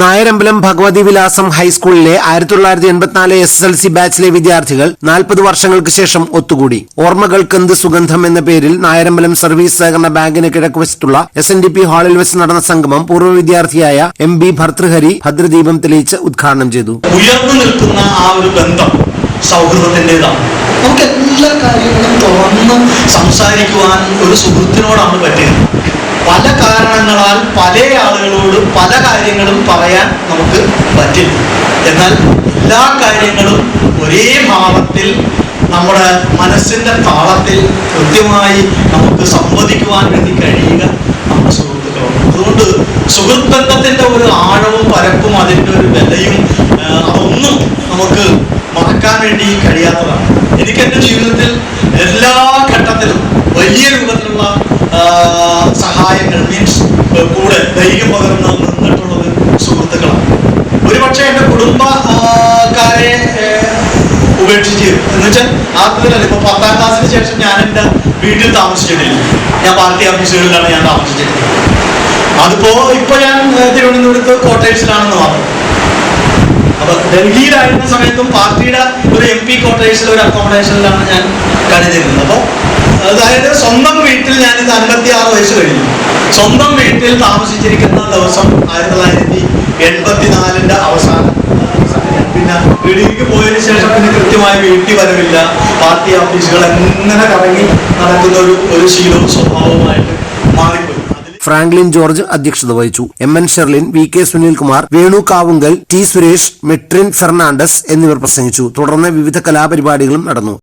നായരമ്പലം ഭഗവതി വിലാസം ഹൈസ്കൂളിലെ ആയിരത്തി തൊള്ളായിരത്തി എൺപത്തിനാല് എസ് എസ് എൽ സി ബാച്ചിലെ വിദ്യാർത്ഥികൾ നാൽപ്പത് വർഷങ്ങൾക്ക് ശേഷം ഒത്തുകൂടി. ഓർമ്മകൾക്കെന്ത് സുഗന്ധം എന്ന പേരിൽ നായരമ്പലം സർവീസ് സഹകരണ ബാങ്കിന് കിഴക്ക് വശത്തുള്ള എസ് എൻ ഡി പി ഹാളിൽ വെച്ച് നടന്ന സംഗമം പൂർവ വിദ്യാർത്ഥിയായ എം ബി ഭർതൃഹരി ഭദ്രദീപം തെളിയിച്ച് ഉദ്ഘാടനം ചെയ്തു. ഉയർന്നു നിൽക്കുന്ന ആ ഒരു ബന്ധം സൗഹൃദത്തിന്റെതാണ്. നമുക്ക് എല്ലാ കാര്യങ്ങളും തുറന്ന് സംസാരിക്കുവാൻ ഒരു സുഹൃത്തിനോടാണ് പറ്റുന്നത് പല കാരണങ്ങളാൽ പല ആളുകളോട് പല കാര്യങ്ങളും പറയാൻ നമുക്ക് പറ്റില്ല. എന്നാൽ എല്ലാ കാര്യങ്ങളും ഒരേ ഭാവത്തിൽ നമ്മുടെ മനസ്സിന്റെ താളത്തിൽ കൃത്യമായി നമുക്ക് സംവദിക്കുവാൻ വേണ്ടി കഴിയുക നമ്മുടെ സുഹൃത്തുക്കളാണ് അതുകൊണ്ട് സുഹൃത്ത് ബന്ധത്തിന്റെ ഒരു ആഴവും പരപ്പും അതിന്റെ ഒരു വിലയും അതൊന്നും നമുക്ക് മറക്കാൻ വേണ്ടി കഴിയാത്തതാണ്. എനിക്ക് എന്റെ ജീവിതത്തിൽ എല്ലാ ഘട്ടത്തിലും വലിയ രൂപത്തിലുള്ള സഹായങ്ങൾ മീൻസ് കൂടെ ധൈര്യം പകർന്ന് നിന്നിട്ടുള്ളത് സുഹൃത്തുക്കളാണ്. ഒരുപക്ഷെ എന്റെ കുടുംബക്കാരെ ഉപേക്ഷിച്ച് എന്ന് വെച്ചാൽ ആദ്യത്തിലല്ല ഇപ്പൊ പത്താം ക്ലാസ്സിന് ശേഷം ഞാൻ എന്റെ വീട്ടിൽ താമസിച്ചിട്ടില്ല. ഞാൻ പാർട്ടി ഓഫീസുകളിലാണ് ഞാൻ താമസിച്ചിട്ടുള്ളത്. അതിപ്പോ ഇപ്പൊ ഞാൻ തിരുവനന്തപുരത്ത് കോട്ടേഴ്സിലാണെന്ന് മാത്രം അപ്പൊ ഡൽഹിയിലായിരുന്ന സമയത്തും പാർട്ടിയുടെ ഒരു എം പി ക്വാർട്ടേഴ്സിൽ ഒരു അക്കോമഡേഷനിലാണ് ഞാൻ കഴിഞ്ഞിരുന്നത് അപ്പോൾ അതായത് സ്വന്തം വീട്ടിൽ ഞാൻ ഇത് അൻപത്തി ആറ് വയസ്സ് കഴിഞ്ഞു. സ്വന്തം വീട്ടിൽ താമസിച്ചിരിക്കുന്ന ദിവസം ആയിരത്തി തൊള്ളായിരത്തി എൺപത്തിനാലിന്റെ അവസാനം. പിന്നെ വീടിലേക്ക് പോയതിനു ശേഷം പിന്നെ കൃത്യമായി വീട്ടിൽ വരവില്ല. പാർട്ടി ഓഫീസുകൾ എങ്ങനെ കറങ്ങി നടക്കുന്ന ഒരു ഒരു ശീലവും സ്വഭാവവുമായിട്ട് ഫ്രാങ്ക്ലിൻ ജോർജ് അധ്യക്ഷത വഹിച്ചു. M N Sherlin V K Sunilkumar Venu Kavungal T Suresh Metrin Fernandes എന്നിവർ പ്രസംഗിച്ചു. തുടർന്ന് വിവിധ കലാപരിപാടികളും നടന്നു.